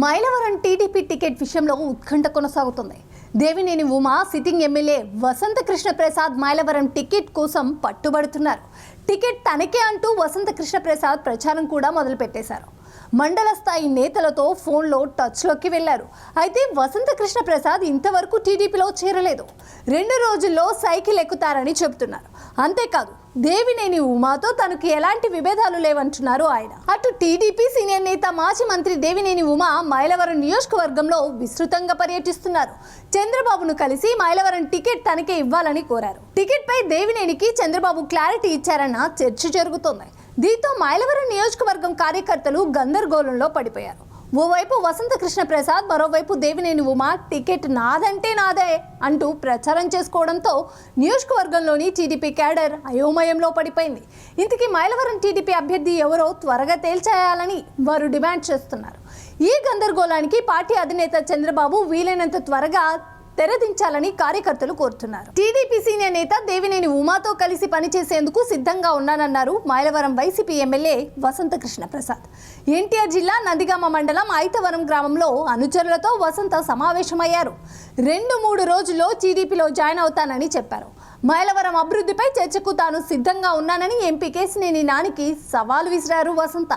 Mylavaram TDP ticket విషయంలో ఉత్కంఠ కొనసాగుతుంది. Devineni Uma sitting MLA Vasantha Krishna Prasad Mylavaram ticket కోసం పట్టుబడుతున్నారు. టికెట్ తనకే అంటూ వసంత కృష్ణ ప్రసాద్ ప్రచారం కూడా మొదలుపెట్టేశారు. మండల స్థాయి నేతలతో ఫోన్లో టచ్లోకి వెళ్ళారు. అయితే వసంత కృష్ణ ప్రసాద్ ఇంతవరకు టీడీపీలో చేరలేదు. రెండు రోజుల్లో సైకిల్ ఎక్కుతారని చెబుతున్నారు. అంతేకాదు దేవినేని ఉమాతో తనకు ఎలాంటి విభేదాలు లేవంటున్నారు ఆయన. అటు టీడీపీ సీనియర్ నేత మాజీ మంత్రి దేవినేని ఉమా మైలవరం నియోజకవర్గంలో విస్తృతంగా పర్యటిస్తున్నారు. చంద్రబాబును కలిసి మైలవరం టికెట్ తనకే ఇవ్వాలని కోరారు. టికెట్ పై దేవినేనికి చంద్రబాబు క్లారిటీ ఇచ్చారన్న చర్చ జరుగుతోంది. దీంతో మైలవరం నియోజకవర్గం కార్యకర్తలు గందరగోళంలో పడిపోయారు. ఓవైపు వసంత కృష్ణ ప్రసాద్ మరోవైపు దేవినేని ఉమా టికెట్ నాదంటే నాదే అంటూ ప్రచారం చేసుకోవడంతో నియోజకవర్గంలోని టీడీపీ క్యాడర్ అయోమయంలో పడిపోయింది. ఇంతకీ మైలవరం టీడీపీ అభ్యర్థి ఎవరో త్వరగా తేల్చేయాలని వారు డిమాండ్ చేస్తున్నారు. ఈ గందరగోళానికి పార్టీ అధినేత చంద్రబాబు వీలైనంత త్వరగా తెరదించాలని కార్యకర్తలు కోరుతున్నారు. టీడీపీ సీనియర్ నేత దేవినేని ఉమాతో కలిసి పనిచేసేందుకు సిద్ధంగా ఉన్నానన్నారు Mylavaram YCP MLA Vasanthakrishna Prasad. NTR జిల్లా నందిగామ మండలం ఐతవరం గ్రామంలో అనుచరులతో వసంత సమావేశమయ్యారు. రెండు మూడు రోజుల్లో టీడీపీలో జాయిన్ అవుతానని చెప్పారు. మైలవరం అభివృద్ధిపై చర్చకు తాను సిద్ధంగా ఉన్నానని ఎంపీ కేసినేని నానికి సవాలు విసిరారు వసంత.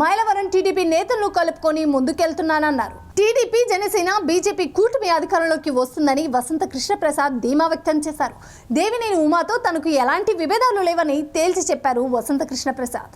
మైలవరం టీడీపీ నేతలను కలుపుకొని ముందుకెళ్తున్నానన్నారు. టీడీపీ జనసేన బీజేపీ కూటమి అధికారంలోకి వస్తుందని వసంత కృష్ణప్రసాద్ ధీమా వ్యక్తం చేశారు. దేవినేని ఉమాతో తనకు ఎలాంటి విభేదాలు లేవని తేల్చి చెప్పారు వసంత కృష్ణప్రసాద్.